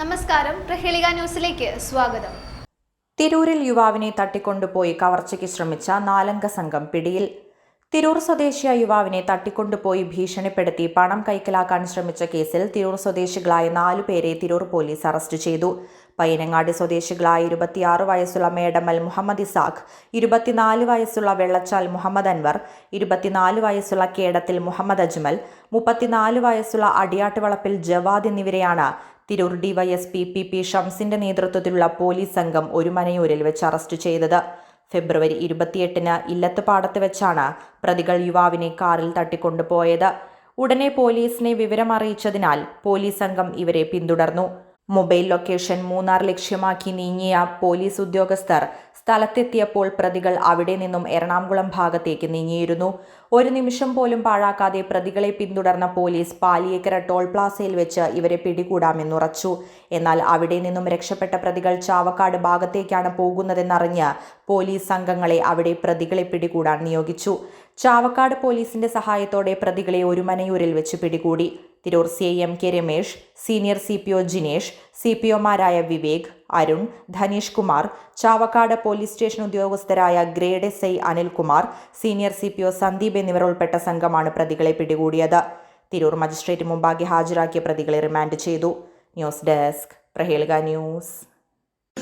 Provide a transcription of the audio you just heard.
നമസ്കാരം. പ്രഹേളിക ന്യൂസിലേക്ക് സ്വാഗതം. തിരൂരിൽ യുവാവിനെ തട്ടിക്കൊണ്ടുപോയി കവർച്ചയ്ക്ക് ശ്രമിച്ച നാലംഗ സംഘം പിടിയിൽ. തിരൂർ സ്വദേശിയായ യുവാവിനെ തട്ടിക്കൊണ്ടുപോയി ഭീഷണിപ്പെടുത്തി പണം കൈക്കലാക്കാൻ ശ്രമിച്ച കേസിൽ തിരൂർ സ്വദേശികളായ നാലു പേരെ തിരൂർ പോലീസ് അറസ്റ്റ് ചെയ്തു. പയ്യനങ്ങാടി സ്വദേശികളായ ഇരുപത്തിയാറ് വയസ്സുള്ള മേഡമൽ മുഹമ്മദ് ഇസാഖ് ഇരുപത്തിനാല് വയസ്സുള്ള വെള്ളച്ചാൽ മുഹമ്മദ് അൻവർ ഇരുപത്തിനാല് വയസ്സുള്ള കേടത്തിൽ മുഹമ്മദ് അജ്മൽ മുപ്പത്തിനാല് വയസ്സുള്ള അടിയാട്ടുവളപ്പിൽ ജവാദ് എന്നിവരെയാണ് തിരൂർ ഡിവൈഎസ്പി പി പി ഷംസിന്റെ നേതൃത്വത്തിലുള്ള പോലീസ് സംഘം ഒരു മനയൂരിൽ വെച്ച് അറസ്റ്റ് ചെയ്തത്. ഫെബ്രുവരി ഇരുപത്തിയെട്ടിന് ഇല്ലത്ത് പാടത്ത് വെച്ചാണ് പ്രതികൾ യുവാവിനെ കാറിൽ തട്ടിക്കൊണ്ടുപോയത്. ഉടനെ പോലീസിനെ വിവരമറിയിച്ചതിനാൽ പോലീസ് സംഘം ഇവരെ പിന്തുടർന്നു. മൊബൈൽ ലൊക്കേഷൻ മൂന്നാർ ലക്ഷ്യമാക്കി നീങ്ങിയ പോലീസ് ഉദ്യോഗസ്ഥർ സ്ഥലത്തെത്തിയപ്പോൾ പ്രതികൾ അവിടെ നിന്നും എറണാകുളം ഭാഗത്തേക്ക് നീങ്ങിയിരുന്നു. ഒരു നിമിഷം പോലും പാഴാക്കാതെ പ്രതികളെ പിന്തുടർന്ന പോലീസ് പാലിയേക്കര ടോൾ പ്ലാസയിൽ വെച്ച് ഇവരെ പിടികൂടാമെന്നുറച്ചു. എന്നാൽ അവിടെ നിന്നും രക്ഷപ്പെട്ട പ്രതികൾ ചാവക്കാട് ഭാഗത്തേക്കാണ് പോകുന്നതെന്നറിഞ്ഞ് പോലീസ് സംഘങ്ങളെ അവിടെ പ്രതികളെ പിടികൂടാൻ നിയോഗിച്ചു. ചാവക്കാട് പോലീസിന്റെ സഹായത്തോടെ പ്രതികളെ ഒരു മനയൂരിൽ വെച്ച് പിടികൂടി. Tirur C M K Ramesh senior C P O Jinesh C P ഒമാരായ Vivek Arun Dhaneesh Kumar Chavakkad police station ഉദ്യോഗസ്ഥരായ grade S I Anilkumar senior C P O Sandeep എന്നിവർ ഉൾപ്പെട്ട സംഘമാണ് പ്രതികളെ പിടികൂടിയത്. തിരൂർ മജിസ്ട്രേറ്റ് മുമ്പാകെ ഹാജരാക്കിയ പ്രതികളെ റിമാൻഡ് ചെയ്തു. News desk Prahelika news.